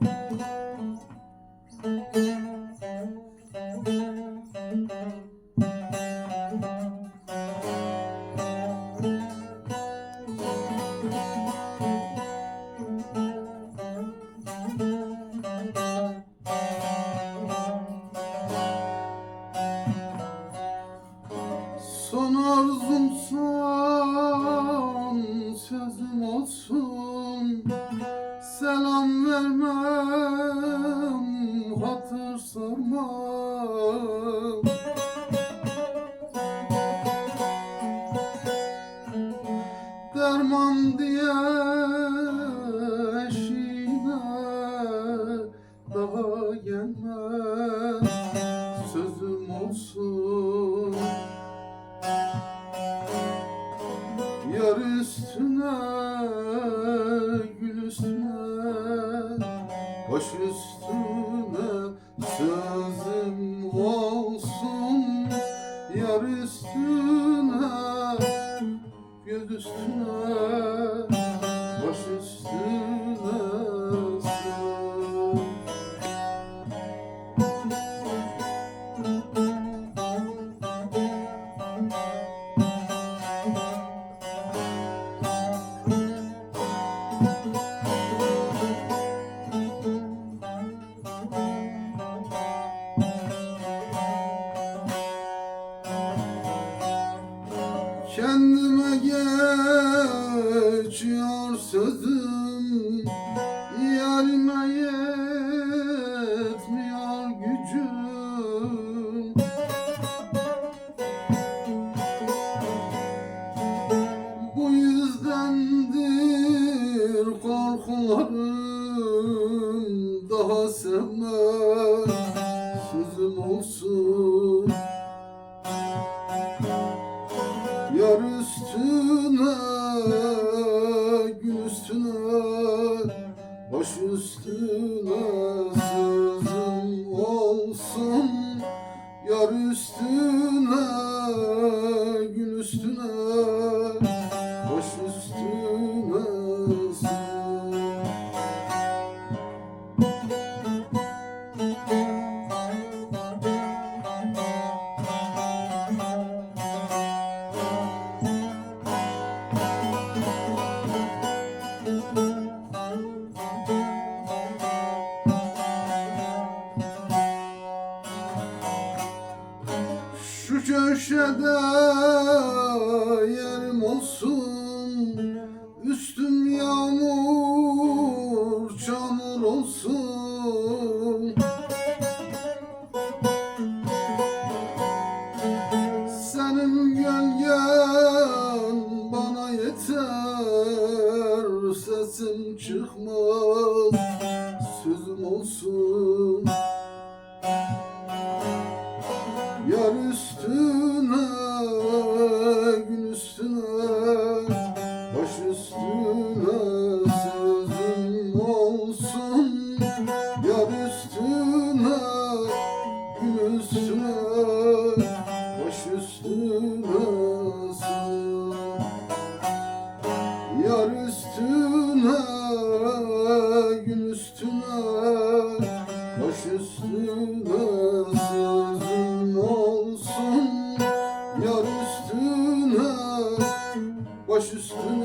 Música hatır sormam Derman diye eşine daha gelmez. Sözüm olsun. Yar üstüne, gül üstüne, baş üstüne Yar üstüne, göz üstüne, baş üstüne Kendime geçiyor sözüm. Yarime yetmiyor gücüm. Bu yüzdendir korkularım baş üstüne sözüm olsun. Yar üstüne, gül üstüne, köşede yerim olsun? Üstüm yağmur çamur olsun. Senin gölgen bana yeter. Sesim çıkmaz baş üstüne Yar üstüne gül üstüne baş üstüne sızım olsun Yar üstüne baş üstüne